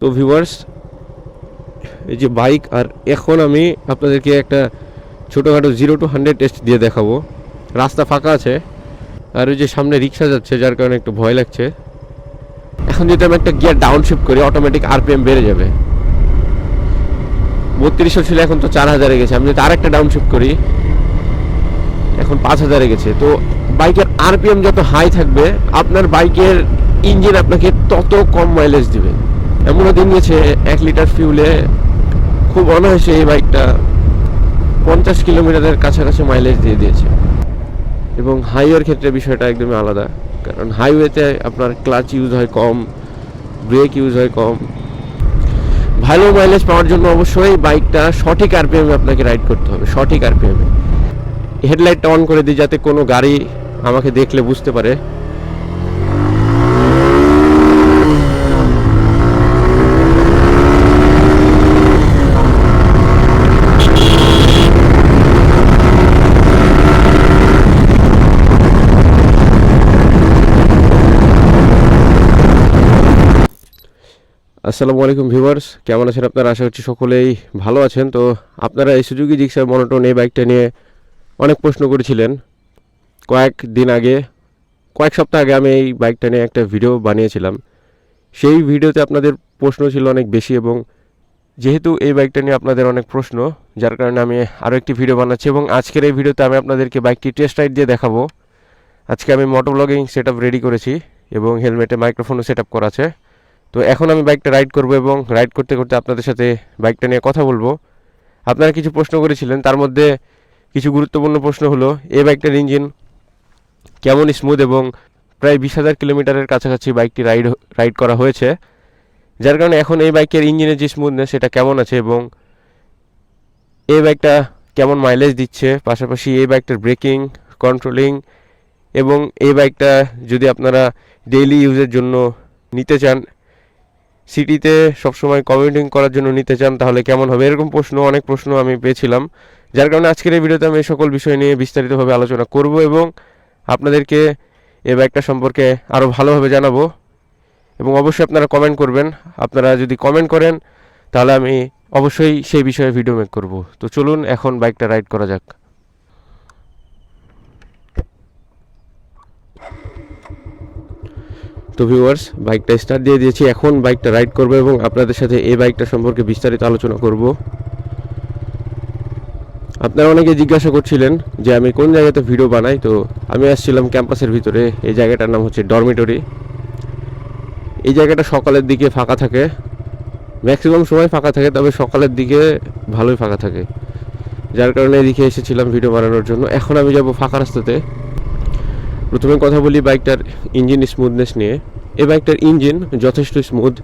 তো ভিউয়ার্স এই যে বাইক আর এখন আমি আপনাদেরকে একটা ছোটোখাটো জিরো টু হান্ড্রেড টেস্ট দিয়ে দেখাবো। রাস্তা ফাঁকা আছে, আর ওই যে সামনে রিক্সা যাচ্ছে, যার কারণে একটু ভয় লাগছে। এখন যদি আমি একটা গিয়ার ডাউন শিফট করি অটোমেটিক আরপিএম বেড়ে যাবে। বত্রিশশো ছিল, এখন তো চার হাজারে গেছে। আমি যদি আরেকটা ডাউন শিফট করি, এখন পাঁচ হাজারে গেছে। তো বাইকের আরপিএম যত হাই থাকবে, আপনার বাইকের ইঞ্জিন আপনাকে তত কম মাইলেজ দিবে। এমনও দিন গেছে, এক লিটার ফিউলে খুব অনায়াসে এই বাইকটা পঞ্চাশ কিলোমিটারের কাছাকাছি মাইলেজ দিয়ে দিয়েছে। এবং হাইওয়ের ক্ষেত্রে বিষয়টা একদমই আলাদা। কারণ হাইওয়েতে আপনার ক্লাচ ইউজ হয় কম ব্রেক ইউজ হয় কম। ভালো মাইলেজ পাওয়ার জন্য অবশ্যই বাইকটা সঠিক আরপিএমে আপনাকে রাইড করতে হবে, সঠিক আরপিএমে হেডলাইটটা অন করে দিই যাতে কোনো গাড়ি আমাকে দেখলে বুঝতে পারে। আসসালামু আলাইকুম ভিউয়ার্স, কেমন আছেন আপনারা? আশা করছি সকলেই ভালো আছেন। তো আপনারা এই সুযোগী জিক্সার মনোটন এই বাইকটা নিয়ে অনেক প্রশ্ন করেছিলেন। কয়েক দিন আগে, কয়েক সপ্তাহ আগে আমি এই বাইকটা নিয়ে একটা ভিডিও বানিয়েছিলাম। সেই ভিডিওতে আপনাদের প্রশ্ন ছিল অনেক বেশি এবং যেহেতু এই বাইকটা নিয়ে আপনাদের অনেক প্রশ্ন, যার কারণে আমি আরও একটি ভিডিও বানাচ্ছি এবং আজকের এই ভিডিওতে আমি আপনাদেরকে বাইকটি টেস্ট রাইড দিয়ে দেখাবো। আজকে আমি মোটো ব্লগিং সেট রেডি করেছি এবং হেলমেটে মাইক্রোফোনও সেট আপ করা আছে। তো এখন আমি বাইকটা রাইড করব এবং রাইড করতে করতে আপনাদের সাথে বাইকটা নিয়ে কথা বলব। আপনারা কিছু প্রশ্ন করেছিলেন, তার মধ্যে কিছু গুরুত্বপূর্ণ প্রশ্ন হলো, এই বাইকটার ইঞ্জিন কেমন স্মুথ এবং প্রায় বিশ হাজার কিলোমিটারের কাছাকাছি বাইকটি রাইড রাইড করা হয়েছে। যার কারণে এখন এই বাইকের ইঞ্জিনের যে স্মুথনেস সেটা কেমন আছে এবং এই বাইকটা কেমন মাইলেজ দিচ্ছে, পাশাপাশি এই বাইকটার ব্রেকিং কন্ট্রোলিং এবং এই বাইকটা যদি আপনারা ডেইলি ইউজের জন্য নিতে চান সিটিতে সবসময় কমিউটিং করার জন্য নিতে চান, তাহলে কেমন হবে? এরকম প্রশ্ন, অনেক প্রশ্ন আমি পেয়েছিলাম। যার কারণে আজকের এই ভিডিওতে আমি এই সকল বিষয় নিয়ে বিস্তারিতভাবে আলোচনা করব এবং আপনাদেরকে এ বাইকটা সম্পর্কে আরও ভালোভাবে জানাব। এবং অবশ্যই আপনারা কমেন্ট করবেন। আপনারা যদি কমেন্ট করেন, তাহলে আমি অবশ্যই সেই বিষয়ে ভিডিও মেক করব। তো চলুন, এখন বাইকটা রাইড করা যাক। তো ভিউয়ার্স বাইকটা স্টার্ট দিয়ে দিয়েছি। এখন বাইকটা রাইড করব এবং আপনাদের সাথে এই বাইকটা সম্পর্কে বিস্তারিত আলোচনা করব। আপনারা অনেকে জিজ্ঞাসা করছিলেন যে আমি কোন জায়গাতে ভিডিও বানাই, তো আমি আসছিলাম ক্যাম্পাসের ভিতরে। এই জায়গাটার নাম হচ্ছে ডরমিটরি এই জায়গাটা সকালের দিকে ফাঁকা থাকে। ম্যাক্সিমাম সময় ফাঁকা থাকে, তবে সকালের দিকে ভালোই ফাঁকা থাকে। যার কারণে এদিকে এসেছিলাম ভিডিও বানানোর জন্য। এখন আমি যাব ফাঁকা রাস্তাতে। প্রথমে কথা বলি বাইকটার ইঞ্জিন স্মুথনেস নিয়ে। এই বাইকটার ইঞ্জিন যথেষ্ট স্মুথ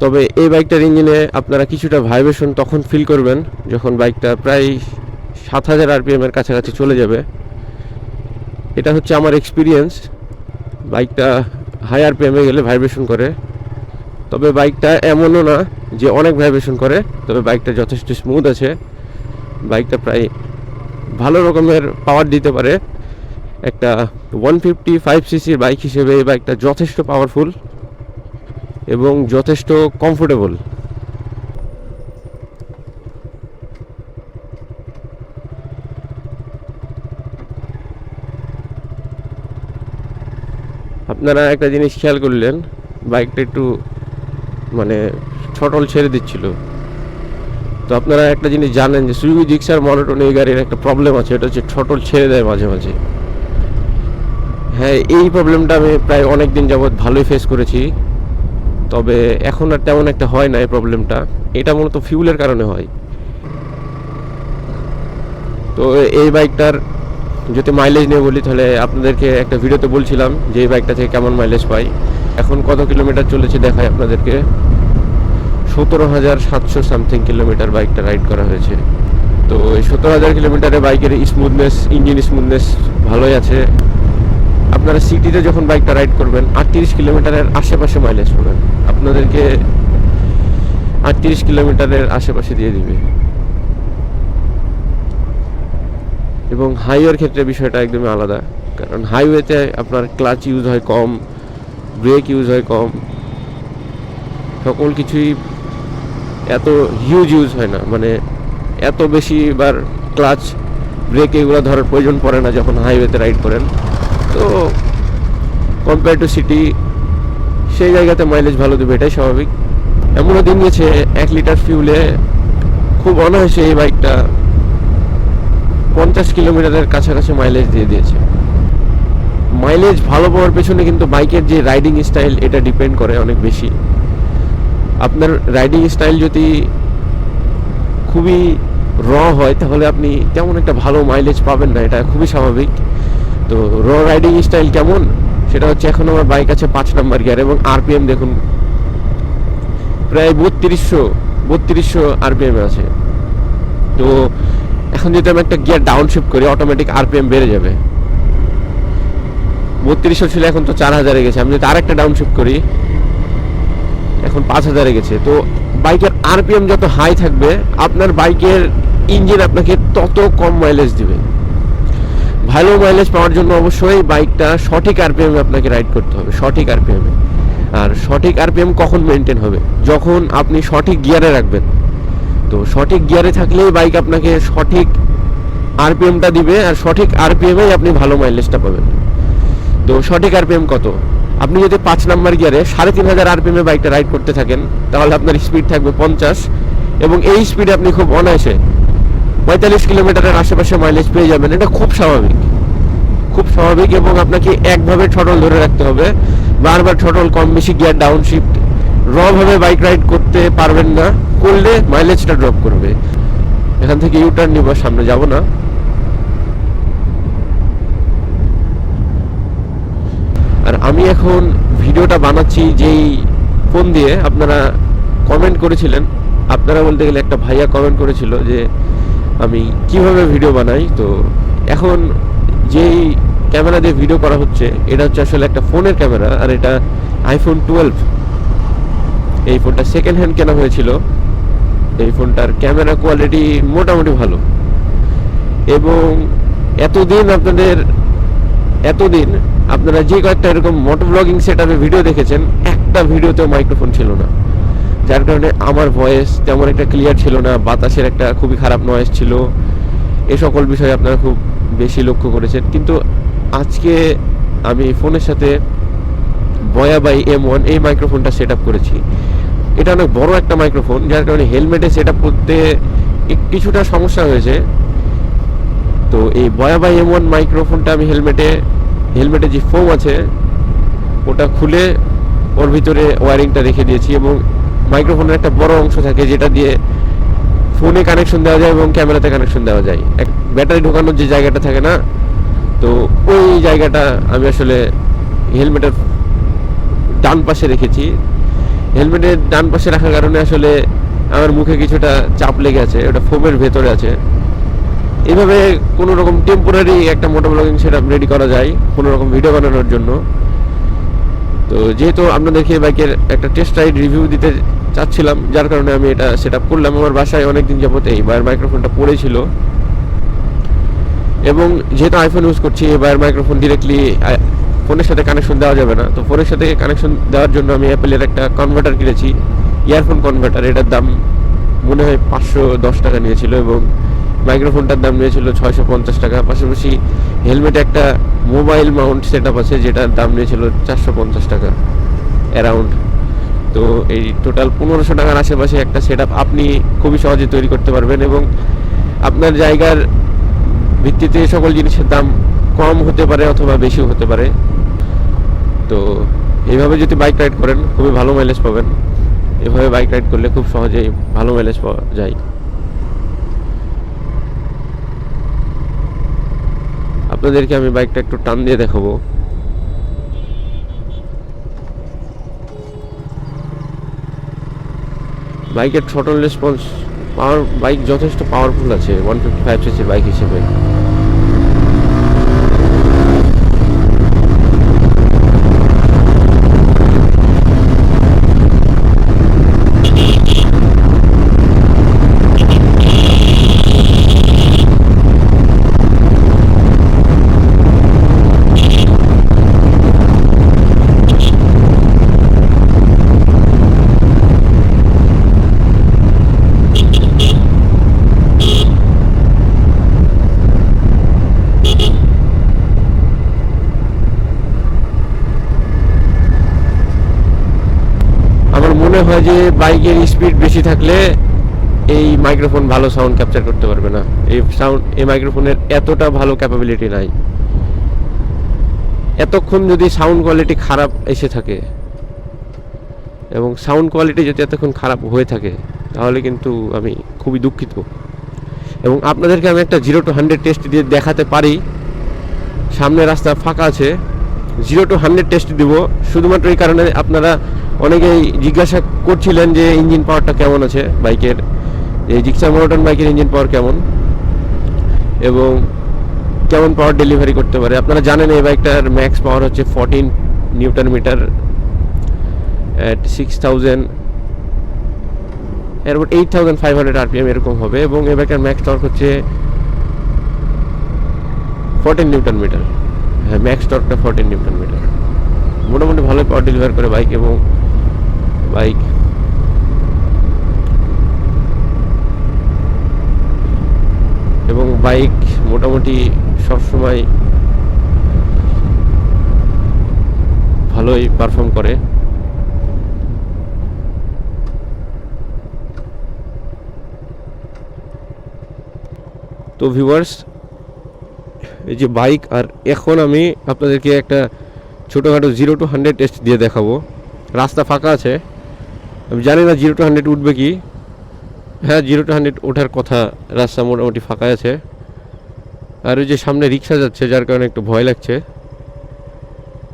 তবে এই বাইকটার ইঞ্জিনে আপনারা কিছুটা ভাইব্রেশন তখন ফিল করবেন, যখন বাইকটা প্রায় সাত হাজার আরপিএমের কাছাকাছি চলে যাবে। এটা হচ্ছে আমার এক্সপিরিয়েন্স বাইকটা হাই আরপিএমে গেলে ভাইব্রেশন করে। তবে বাইকটা এমনও না যে অনেক ভাইব্রেশন করে, তবে বাইকটা যথেষ্ট স্মুথ আছে। বাইকটা প্রায় ভালো রকমের পাওয়ার দিতে পারে। একটা ওয়ান ফিফটি ফাইভ সিসির বাইক হিসেবে এই বাইকটা যথেষ্ট পাওয়ারফুল এবং যথেষ্ট কমফোর্টেবল আপনারা একটা জিনিস খেয়াল করলেন বাইকটা একটু মানে ছটল ছেড়ে দিচ্ছিল। তো আপনারা একটা জিনিস জানেন যে সুইগি জিক্সার মনোটন এই গাড়ির একটা প্রবলেম আছে, এটা হচ্ছে ছটল ছেড়ে দেয় মাঝে মাঝে। হ্যাঁ এই প্রবলেমটা আমি প্রায় অনেক দিন যাবৎ ভালোই ফেস করেছি। তবে এখন আর তেমন একটা হয় না এই প্রবলেমটা এটা মূলত ফিউলের কারণে হয়। তো এই বাইকটার যদি মাইলেজ নিয়ে বলি, তাহলে আপনাদেরকে একটা ভিডিওতে বলছিলাম যে এই বাইকটা থেকে কেমন মাইলেজ পাই। এখন কত কিলোমিটার চলেছে দেখায় আপনাদেরকে। সতেরো হাজার সাতশো সামথিং কিলোমিটার বাইকটা রাইড করা হয়েছে। তো এই সতেরো হাজার কিলোমিটারে বাইকের স্মুথনেস ইঞ্জিন স্মুথনেস ভালোই আছে। আপনারা সিটিতে যখন বাইকটা রাইড করবেন, আটত্রিশ কিলোমিটারের আশেপাশে মাইলেজ পাবেন। আপনাদেরকে আটত্রিশ কিলোমিটারের আশেপাশে দিয়ে দিবে। এবং হাইওয়ের ক্ষেত্রে বিষয়টা একদমই আলাদা। কারণ হাইওয়েতে আপনার ক্লাচ ইউজ হয় কম ব্রেক ইউজ হয় কম। সকল কিছুই এত হিউজ ইউজ হয় না। মানে এত বেশি বার ক্লাচ ব্রেক এগুলো ধরার প্রয়োজন পড়ে না যখন হাইওয়েতে রাইড করেন। তো কম্পেয়ার টু সিটি সেই জায়গাতে মাইলেজ ভালো দেবে, এটাই স্বাভাবিক। এমনও দিন গেছে, এক লিটার ফিউলে খুব অনায়াসে এই বাইকটা পঞ্চাশ কিলোমিটারের কাছাকাছি মাইলেজ দিয়ে দিয়েছে। মাইলেজ ভালো পাওয়ার পেছনে কিন্তু বাইকের যে রাইডিং স্টাইল এটা ডিপেন্ড করে অনেক বেশি। আপনার রাইডিং স্টাইল যদি খুবই র হয়, তাহলে আপনি তেমন একটা ভালো মাইলেজ পাবেন না, এটা খুবই স্বাভাবিক। তো র রাইডিং স্টাইল কেমন? সেটা হচ্ছে এখন আমার বাইক আছে পাঁচ নাম্বার গিয়ার এবং আরপিএম দেখুন। প্রায় বত্রিশশো বত্রিশশো আরপিএম আছে। তো এখন যদি আমি একটা গিয়ার ডাউন শিফট করি অটোমেটিক আরপিএম বেড়ে যাবে। বত্রিশশো ছিল, এখন তো চার হাজারে গেছে। আমি যদি আরেকটা ডাউন শিফট করি, এখন পাঁচ হাজারে গেছে। তো বাইকের আরপিএম যত হাই থাকবে, আপনার বাইকের ইঞ্জিন আপনাকে তত কম মাইলেজ দিবে। ভালো মাইলেজ পাওয়ার জন্য অবশ্যই বাইকটা সঠিক আরপিএম আপনাকে রাইড করতে হবে, সঠিক আরপিএম আর সঠিক আরপিএম কখন মেনটেন হবে? যখন আপনি সঠিক গিয়ারে রাখবেন। তো সঠিক গিয়ারে থাকলেই বাইক আপনাকে সঠিক আরপিএমটা দিবে আর সঠিক আরপিএমেই আপনি ভালো মাইলেজটা পাবেন। তো সঠিক আরপিএম কত? আপনি যদি পাঁচ নাম্বার গিয়ারে সাড়ে তিন হাজার আরপিএমে বাইকটা রাইড করতে থাকেন, তাহলে আপনার স্পিড থাকবে পঞ্চাশ এবং এই স্পিডে আপনি খুব অনায়াসে পঁয়তাল্লিশ কিলোমিটারের আশেপাশে মাইলেজ পেয়ে যাবেন। এটা খুব স্বাভাবিক। খুব স্বাভাবিক এবং আপনাকে একভাবে ছটল ধরে রাখতে হবে। বারবার ছটল কম বেশি গিয়ার ডাউন শিফট রভাবে বাইক রাইড করতে পারবেন না। করলে মাইলেজটা ড্রপ করবে। এখান থেকে ইউটার্ন নিব, সামনে যাব না। আর আমি এখন ভিডিওটা বানাচ্ছি যেই ফোন দিয়ে। আপনারা কমেন্ট করেছিলেন। আপনারা বলতে গেলে একটা ভাইয়া কমেন্ট করেছিল যে আমি কীভাবে ভিডিও বানাই, তো এখন যেই ক্যামেরা দিয়ে ভিডিও করা হচ্ছে, এটা হচ্ছে আসলে একটা ফোনের ক্যামেরা আর এটা আইফোন টুয়েলভ এই ফোনটা সেকেন্ড হ্যান্ড কেনা হয়েছিল। এই ফোনটার ক্যামেরা কোয়ালিটি মোটামুটি ভালো। এবং এতদিন আপনাদের, এতদিন আপনারা যে কয়েকটা এরকম মোটো ব্লগিং সেট ভিডিও দেখেছেন, একটা ভিডিওতেও মাইক্রোফোন ছিল না। যার কারণে আমার ভয়েস তেমন একটা ক্লিয়ার ছিল না, বাতাসের একটা খুবই খারাপ নয়েজ ছিল। এ সকল বিষয়ে আপনারা খুব বেশি লক্ষ্য করেছেন। কিন্তু আজকে আমি ফোনের সাথে বয়া বাই এম ওয়ান এই মাইক্রোফোনটা সেট করেছি। এটা অনেক বড় একটা মাইক্রোফোন যার কারণে হেলমেটে সেট আপ করতে কিছুটা সমস্যা হয়েছে। তো এই বয়া বাই এম ওয়ান মাইক্রোফোনটা আমি হেলমেটে হেলমেটে যে ফোম আছে, ওটা খুলে ওর ভিতরে ওয়ারিংটা রেখে দিয়েছি এবং মাইক্রোফোনের একটা বড় অংশ থাকে যেটা দিয়ে ফোনে কানেকশন দেওয়া যায় এবং ক্যামেরাতে কানেকশন দেওয়া যায়। এক ব্যাটারি ঢোকানোর যে জায়গাটা থাকে না, তো ওই জায়গাটা আমি আসলে হেলমেটের ডান পাশে রেখেছি। হেলমেটের ডান পাশে রাখার কারণে আসলে আমার মুখে কিছুটা চাপ লেগে আছে, ওটা ফোমের ভেতরে আছে। এইভাবে কোনো রকম টেম্পোরারি একটা মোটো ব্লগিং সেট রেডি করা যায় কোনো রকম ভিডিও বানানোর জন্য। তো যেহেতু আপনাদেরকে বাইকের একটা টেস্ট রাইড রিভিউ দিতে চাচ্ছিলাম, যার কারণে আমি এটা সেট করলাম। আমার বাসায় অনেকদিন যাবত এই বাইরের মাইক্রোফোনটা পড়েছিল। এবং যেহেতু আইফোন ইউজ করছি, এই বাইরের মাইক্রোফোন ডিরেক্টলি ফোনের সাথে কানেকশন দেওয়া যাবে না। তো ফোনের সাথে কানেকশন দেওয়ার জন্য আমি অ্যাপেলের একটা কনভার্টার কিনেছি ইয়ারফোন কনভার্টার এটার দাম মনে হয় পাঁচশো দশ টাকা নিয়েছিল এবং মাইক্রোফোনটার দাম নিয়েছিল ছয়শো পঞ্চাশ টাকা। পাশাপাশি হেলমেটে একটা মোবাইল মাউন্ট সেট আছে, যেটার দাম নিয়েছিল চারশো পঞ্চাশ টাকা অ্যারাউন্ড। তো এই টোটাল পনেরোশো টাকার আশেপাশে একটা সেট আপনি খুবই সহজে তৈরি করতে পারবেন এবং আপনার জায়গার ভিত্তিতে সকল জিনিসের দাম কম হতে পারে অথবা বেশিও হতে পারে। তো এইভাবে যদি বাইক রাইড করেন, খুবই ভালো মাইলেজ পাবেন। এভাবে বাইক রাইড করলে খুব সহজেই ভালো মাইলেজ পাওয়া যায়। আপনাদেরকে আমি বাইকটা একটু টান দিয়ে দেখাবো। বাইকের ছোটল রেসপন্স পাওয়ার বাইক যথেষ্ট পাওয়ারফুল আছে ওয়ান ফিফটি ফাইভ সিসির বাইক হিসেবে। যে বাইকের স্পিড বেশি থাকলে এই মাইক্রোফোন ভালো সাউন্ড ক্যাপচার করতে পারবে না। এই সাউন্ড এই মাইক্রোফোনের এতটা ভালো ক্যাপাবিলিটি নাই। এতক্ষণ যদি সাউন্ড কোয়ালিটি খারাপ এসে থাকে এবং সাউন্ড কোয়ালিটি যদি এতক্ষণ খারাপ হয়ে থাকে, তাহলে কিন্তু আমি খুবই দুঃখিত। এবং আপনাদেরকে আমি একটা জিরো টু হান্ড্রেড টেস্ট দিয়ে দেখাতে পারি। সামনে রাস্তা ফাঁকা আছে। জিরো টু হান্ড্রেড টেস্ট দিব। শুধুমাত্র এই কারণে আপনারা অনেকেই জিজ্ঞাসা করছিলেন যে ইঞ্জিন পাওয়ারটা কেমন আছে বাইকের। এই জিক্সা মোনোটন বাইকের ইঞ্জিন পাওয়ার কেমন? এবং কেমন পাওয়ার ডেলিভারি করতে পারে? আপনারা জানেন এই বাইকটার ম্যাক্স পাওয়ার হচ্ছে fourteen newton metre at six thousand এরপর eight thousand five hundred RPM এরকম হবে। এবং এই বাইকের ম্যাক্স টর্ক হচ্ছে ফোরটিন নিউটন মিটার ম্যাক্স টর্কটা ফোরটিন নিউটন মিটার মোটামুটি ভালোই পাওয়ার ডেলিভার করে বাইক এবং বাইক এবং বাইক মোটামুটি সবসময় ভালোই পারফর্ম করে। তো ভিউয়ার্স এই যে বাইক আর এখন আমি আপনাদেরকে একটা ছোটোখাটো জিরো টু হান্ড্রেড টেস্ট দিয়ে দেখাবো। রাস্তা ফাঁকা আছে। আমি জানি না জিরো টু হান্ড্রেড উঠবে কি। হ্যাঁ জিরো টু হান্ড্রেড ওঠার কথা রাস্তা মোটামুটি ফাঁকা আছে। আর ওই যে সামনে রিক্সা যাচ্ছে, যার কারণে একটু ভয় লাগছে।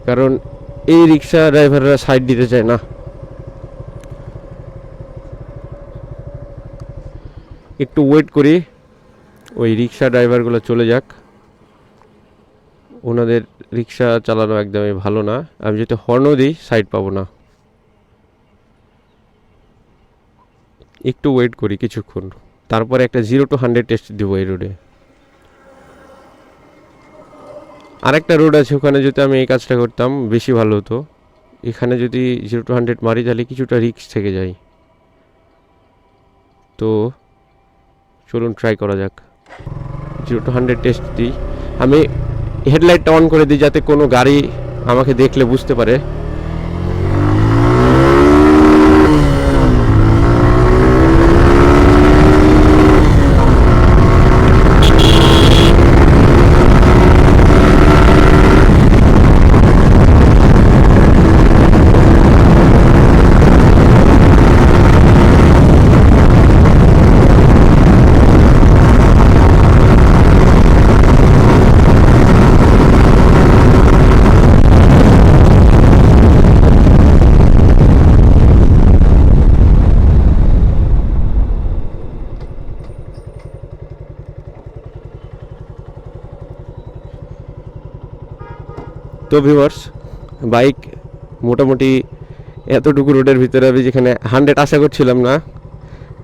কারণ এই রিক্সা ড্রাইভাররা সাইড দিতে চায় না। একটু ওয়েট করি। ওই রিক্সা ড্রাইভারগুলো চলে যাক। ওনাদের রিক্সা চালানো একদমই ভালো না। আমি যদি হর্নও দিই সাইড পাবো না। একটু ওয়েট করি কিছুক্ষণ। তারপরে একটা জিরো টু হান্ড্রেড টেস্ট দিব এই রোডে আরেকটা রোড আছে, ওখানে যদি আমি এই কাজটা করতাম, বেশি ভালো হতো। এখানে যদি জিরো টু হান্ড্রেড মারি, তাহলে কিছুটা রিক্স থেকে যায় তো, চলুন ট্রাই করা যাক। জিরো টু হান্ড্রেড টেস্ট দিই। আমি হেডলাইটটা অন করে দিই যাতে কোনো গাড়ি আমাকে দেখলে বুঝতে পারে। তো ভিউয়ার্স বাইক মোটামুটি এতটুকু রোডের ভিতরে আমি যেখানে হান্ড্রেড আশা করছিলাম না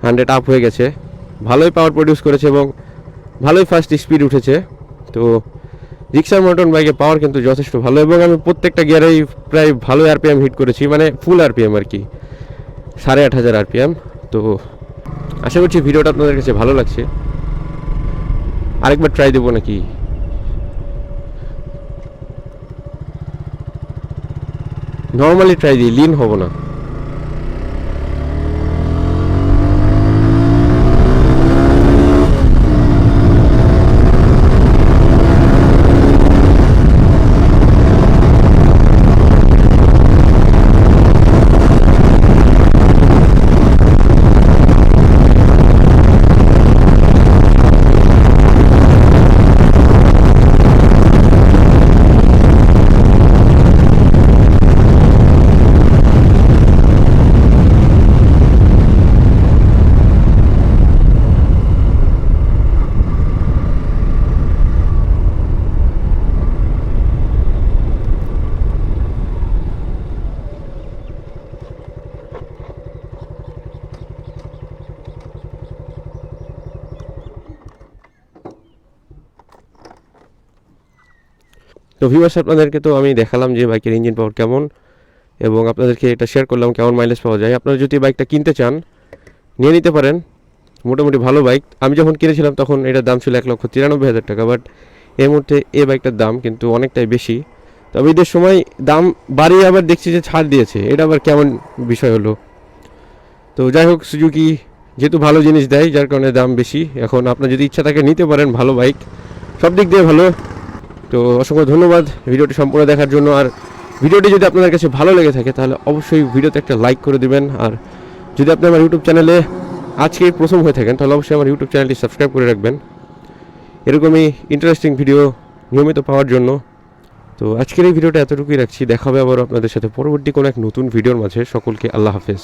হান্ড্রেড আপ হয়ে গেছে। ভালোই পাওয়ার প্রডিউস করেছে এবং ভালোই ফাস্ট স্পিড উঠেছে। তো রিক্সার মোটন বাইকের পাওয়ার কিন্তু যথেষ্ট ভালো এবং আমি প্রত্যেকটা গিয়ারেই প্রায় ভালো আরপিএম হিট করেছি মানে ফুল আরপিএম আর কি। সাড়ে আট হাজার আরপিএম তো আশা করছি ভিডিওটা আপনাদের কাছে ভালো লাগছে। আরেকবার ট্রাই দেবো নাকি? নর্মালি ট্রাই দিই লিন হব না তো ভিউয়ার্স আপনাদেরকে তো আমি দেখালাম যে বাইকের ইঞ্জিন পাওয়ার কেমন এবং আপনাদেরকে এটা শেয়ার করলাম কেমন মাইলেজ পাওয়া যায়। আপনারা যদি বাইকটা কিনতে চান, নিয়ে নিতে পারেন। মোটামুটি ভালো বাইক আমি যখন কিনেছিলাম তখন এটার দাম ছিল এক লক্ষ তিরানব্বই হাজার টাকা বাট এই মুহূর্তে এই বাইকটার দাম কিন্তু অনেকটাই বেশি। তবে ঈদের সময় দাম বাড়িয়ে আবার দেখছি যে ছাড় দিয়েছে। এটা আবার কেমন বিষয় হলো? তো যাই হোক সুজুকি যেহেতু ভালো জিনিস দেয়, যার কারণে দাম বেশি। এখন আপনার যদি ইচ্ছা থাকে নিতে পারেন ভালো বাইক সব দিক দিয়ে ভালো। তো অসংখ্য ধন্যবাদ ভিডিওটি সম্পূর্ণ দেখার জন্য। আর ভিডিওটি যদি আপনাদের কাছে ভালো লেগে থাকে, তাহলে অবশ্যই ভিডিওতে একটা লাইক করে দিবেন। আর যদি আপনি আমার ইউটিউব চ্যানেলে আজকে প্রথম হয়ে থাকেন, তাহলে অবশ্যই আমার ইউটিউব চ্যানেলটি সাবস্ক্রাইব করে রাখবেন। এরকমই ইন্টারেস্টিং ভিডিও নিয়মিত পাওয়ার জন্য। তো আজকের এই ভিডিওটা এতটুকুই রাখছি। দেখা হবে আবার আপনাদের সাথে পরবর্তী কোনো এক নতুন ভিডিওর মাঝে। সকলকে আল্লাহ হাফেজ।